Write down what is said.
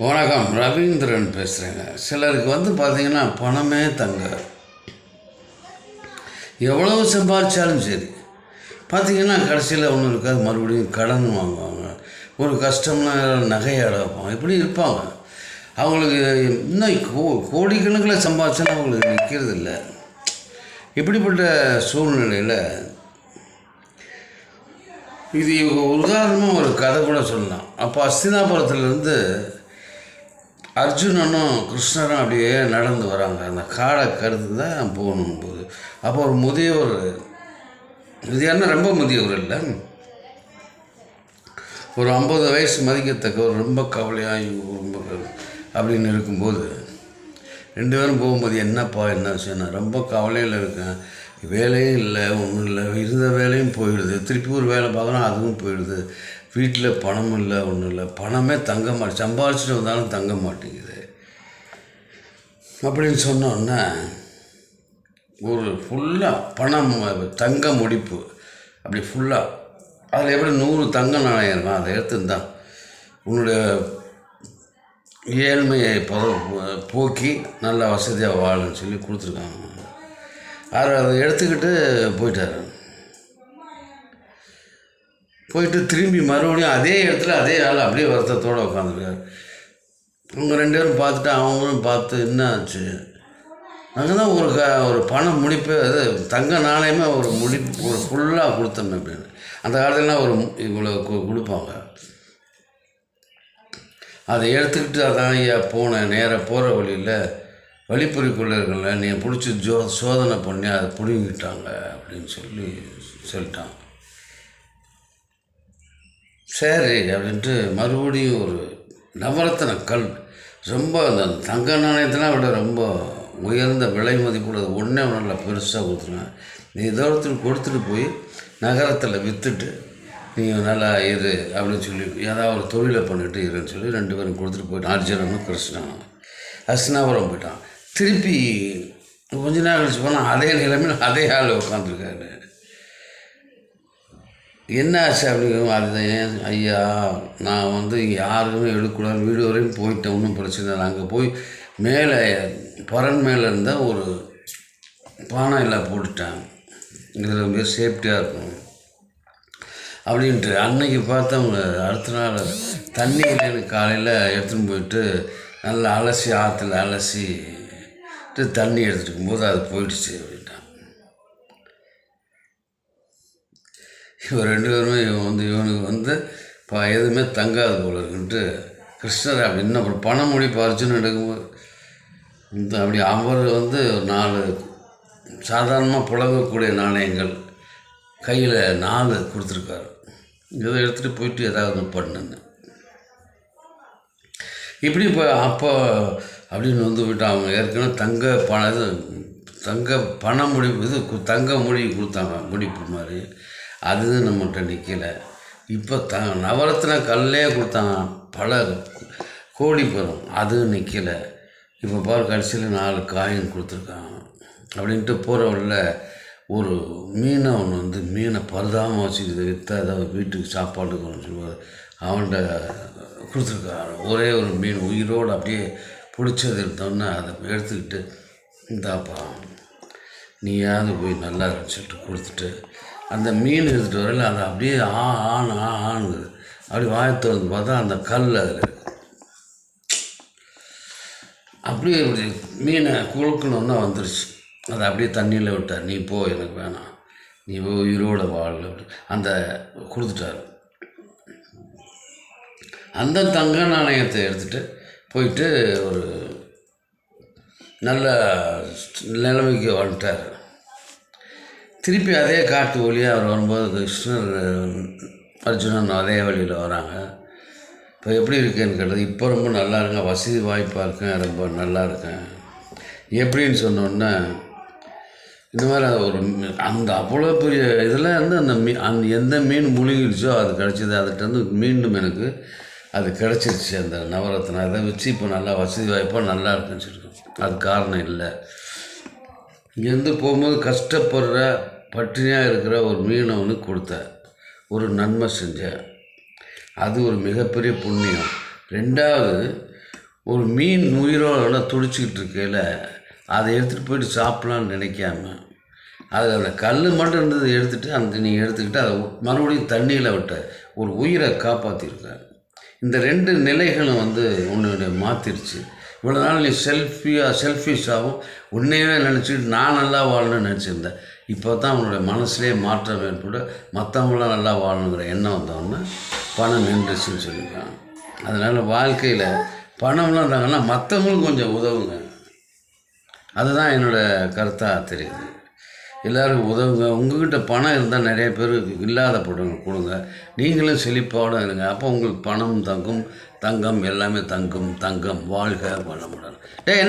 வணக்கம் ரவீந்திரன் பேசுகிறேங்க சிலருக்கு வந்து பார்த்தீங்கன்னா பணமே தங்க எவ்வளவு சம்பாதிச்சாலும் சரி. பார்த்தீங்கன்னா கடைசியில் ஒன்றும் இருக்காது மறுபடியும் கடன் வாங்குவாங்க. ஒரு கஷ்டம்னா நகையாட வைப்பாங்க. இப்படி இருப்பாங்க. அவங்களுக்கு இன்னும் கோ கோடிக்கணக்கில் சம்பாதிச்சாலும் அவங்களுக்கு நிற்கிறது இல்லை. இப்படிப்பட்ட சூழ்நிலையில் இது உதாரணமாக ஒரு கதை கூட சொல்லலாம். அப்போ அஸ்தினாபுரத்துலேருந்து அர்ஜுனனும் கிருஷ்ணரும் அப்படியே நடந்து வராங்க. அந்த காடை கருத்து தான் போகணும் போது. அப்போ ஒரு முதியவர் முதியன்னா ரொம்ப முதியவர் இல்லை. ஒரு ஐம்பது வயசு மதிக்கத்தக்கவர் ரொம்ப கவலையாக ரொம்ப அப்படின்னு இருக்கும்போது ரெண்டு பேரும் போகும்போது என்னப்பா என்ன விஷயம்? நான் ரொம்ப கவலையில் இருக்கேன். வேலையும் இல்லை ஒன்றும் இல்லை. இருந்த வேலையும் போயிடுது. திருப்பி ஒரு வேலை பார்க்குறோம் அதுவும் போயிடுது. வீட்டில் பணம் இல்லை ஒன்றும் இல்லை. பணமே தங்க மாட்டேன் சம்பாதிச்சுட்டு வந்தாலும் தங்க மாட்டேங்குது. அப்படின்னு சொன்னோன்னே ஒரு ஃபுல்லாக பணம் தங்க முடிப்பு. அப்படி ஃபுல்லாக அதில் எப்படி நூறு தங்க நாணயம் இருக்கும் அதை எடுத்துருந்தான் உன்னுடைய ஏழ்மையை பத போக்கி நல்ல வசதியாக வாழுன்னு சொல்லி கொடுத்துருக்காங்க. அவர் அதை எடுத்துக்கிட்டு போயிட்டார். போயிட்டு திரும்பி மறுபடியும் அதே இடத்துல அதே ஆள் அப்படியே வருத்தத்தோடு உட்காந்துருக்காரு இவங்க ரெண்டு பேரும் பார்த்துட்டு அவங்களும் பார்த்து என்ன ஆச்சு? அங்கே தான் ஒரு க ஒரு பணம் முடிப்பு அது தங்க நாணயமே ஒரு முடிப்பு ஒரு ஃபுல்லாக கொடுத்தோம் அப்படின்னு. அந்த காலத்துலலாம் ஒரு இவ்வளோ கொடுப்பாங்க. அதை எடுத்துக்கிட்டு அதான் ஐயா போனேன் நேராக போகிற வழியில் வழிப்பறிக்குள்ளர்கள நீ பிடிச்சி ஜோ சோதனை பண்ணி அதை பிடுங்கிட்டாங்க அப்படின்னு சொல்லி சொல்லிட்டான் சரி அப்படின்ட்டு மறுபடியும் ஒரு நவரத்தன கல். ரொம்ப அந்த தங்க நாணயத்தெல்லாம் விட ரொம்ப உயர்ந்த விலை மதிப்புள்ளது. ஒன்றே நல்லா பெருசாக கொடுத்துருவேன் நீ தூரத்தில் கொடுத்துட்டு போய் நகரத்தில் விற்றுட்டு நீ நல்லா இரு அப்படின்னு சொல்லி ஏதாவது ஒரு தொழிலை பண்ணிட்டு இருன்னு சொல்லி ரெண்டு பேரும் கொடுத்துட்டு போயிட்டான். அர்ஜுனனும் கிருஷ்ணனும். அஸ்னாபுரம் போயிட்டான். திருப்பி கொஞ்ச நேரம் கழிச்சு போனால் அதே நிலைமையில் அதே ஆள் உட்காந்துருக்காரு என்ன ஆச்சு அப்படிங்கும் அதுதான் ஏன்? ஐயா நான் வந்து இங்கே யாருமே எடுக்கக்கூடாது. வீடு வரையும் போயிட்டேன். ஒன்றும் பிரச்சனை இல்லை. அங்கே போய் மேலே பரன் மேலே இருந்தால் ஒரு பானையில் போட்டுட்டேன். இதில் ரொம்ப சேஃப்டியாக இருக்கும். அப்படின்ட்டு அன்னைக்கு பார்த்தவங்க அடுத்த நாள் தண்ணி இல்லைன்னு காலையில் எடுத்துன்னு போயிட்டு நல்லா அலசி ஆற்றுல அலசி தண்ணி எடுத்துட்டு இருக்கும்போது அது போயிடுச்சு. இவர் இவன் ரெண்டு பேருமே இவன் வந்து இவனுக்கு வந்து பா எதுவுமே தங்காது போல இருக்குன்ட்டு கிருஷ்ணர் அப்படி இன்னும் அப்புறம் பணம் முடிப்பு எடுக்கும்போது இந்த அப்படி அவர் வந்து ஒரு நாலு சாதாரணமாக புழங்கக்கூடிய நாணயங்கள் கையில் நாலு கொடுத்துருக்காரு. இதை எடுத்துகிட்டு போயிட்டு ஏதாவது ஒன்று பண்ணுன்னு. இப்படி இப்போ அப்போ அப்படின்னு வந்து விட்டு அவங்க. ஏற்கனவே தங்க பணம் இது தங்க பண முடிவு இது தங்க மொழி கொடுத்தாங்க முடிப்பு மாதிரி. அதுவும் நம்மகிட்ட நிற்கலை இப்போ த நவரத்ன கல்லே கொடுத்தாங்க பல கோடி பெறும் அதுவும் நிற்கலை இப்போ பாரு கடைசியில் நாலு காயின் கொடுத்துருக்காங்க அப்படின்ட்டு போகிற வழியில ஒரு மீனை ஒன்று வந்து மீனை பருதாமல் வச்சு இதை விற்றா ஏதாவது வீட்டுக்கு சாப்பாடு சொல்லுவார். அவன்கிட்ட கொடுத்துருக்காரு. ஒரே ஒரு மீன் உயிரோடு அப்படியே பிடிச்சது இருந்தோன்னே அதை எடுத்துக்கிட்டு இந்தாப்பா நீயாவது போய் நல்லா இருக்குன்னு சொல்லிட்டு கொடுத்துட்டு அந்த மீன் எடுத்துகிட்டு வரல அதை அப்படியே ஆ ஆண் ஆ ஆணுங்குது அப்படி வாயத்து வந்து பார்த்தா அந்த கல் அதில் அப்படியே இப்படி மீனை குழுக்கணுன்னா வந்துருச்சு. அதை அப்படியே தண்ணியில் விட்டார். நீ போ எனக்கு வேணாம். நீ போ உயிரோட வாழ். அப்படி அந்த கொடுத்துட்டாரு. அந்த தங்க நாணயத்தை எடுத்துகிட்டு போயிட்டு ஒரு நல்ல நிலைமைக்கு வந்துட்டார். திருப்பி அதே காட்டு வழியாக அவர் வரும்போது கிருஷ்ணர் அர்ஜுனன் அதே வழியில் வராங்க. இப்போ எப்படி இருக்கேன்னு கேட்டது இப்போ ரொம்ப நல்லா இருக்கேன் வசதி வாய்ப்பாக இருக்கேன் ரொம்ப நல்லா இருக்கேன். எப்படின்னு சொன்னோன்னே இந்த மாதிரி ஒரு அந்த அவ்வளோ பெரிய இதில் வந்து அந்த மீ அந்த எந்த மீன் முழுகிடுச்சோ அது கிடச்சிது. அதுகிட்டருந்து மீண்டும் எனக்கு அது கிடச்சிருச்சு அந்த நவரத்னம். அதை வச்சு இப்போ நல்லா வசதி வாய்ப்பாக நல்லா இருக்குன்னு சொல்லியிருக்கோம் அது காரணம் இல்லை. இங்கேருந்து போகும்போது கஷ்டப்படுற பட்டினியாக இருக்கிற ஒரு மீனவனுக்கு கொடுத்தேன் ஒரு நன்மை செஞ்சேன் அது ஒரு மிகப்பெரிய புண்ணியம். ரெண்டாவது ஒரு மீன் உயிரோட துடிச்சிக்கிட்டு இருக்கையில் அதை எடுத்துகிட்டு போயிட்டு சாப்பிட்லான்னு நினைக்காம அதில் அந்த கல் மட்டும் இருந்தது எடுத்துகிட்டு அந்த நீ எடுத்துக்கிட்டு அதை மறுபடியும் தண்ணியில் விட்ட ஒரு உயிரை காப்பாற்றிருக்க இந்த ரெண்டு நிலைகளும் வந்து உன்னுடைய மாற்றிருச்சு இவ்வளோ நாள் நீ செல்ஃபியாக செல்ஃபிஷாகவும் உன்னையவே நினச்சிக்கிட்டு நான் நல்லா வாழணும்னு நினச்சிருந்தேன். இப்போ தான் அவனுடைய மனசுலேயே மாற்றம் ஏற்பட மற்றவங்களாம் நல்லா வாழணுங்கிற எண்ணம் வந்தோடனே பணம் நின்றுச்சுன்னு சொல்லியிருக்கான் அதனால் வாழ்க்கையில் பணம்லாம் இருந்தாங்கன்னா மற்றவங்களும் கொஞ்சம் உதவுங்க. அதுதான் என்னோடய கருத்தாக தெரியுது. எல்லோரும் உதவுங்க. உங்ககிட்ட பணம் இருந்தால் நிறைய பேர் இல்லாத படம் கொடுங்க. நீங்களும் செழிப்பாக இருங்க. அப்போ உங்களுக்கு பணம் தங்கும் தங்கம் எல்லாமே தங்கும் தங்கம். வாழ்க வளமுடன். டே என்ன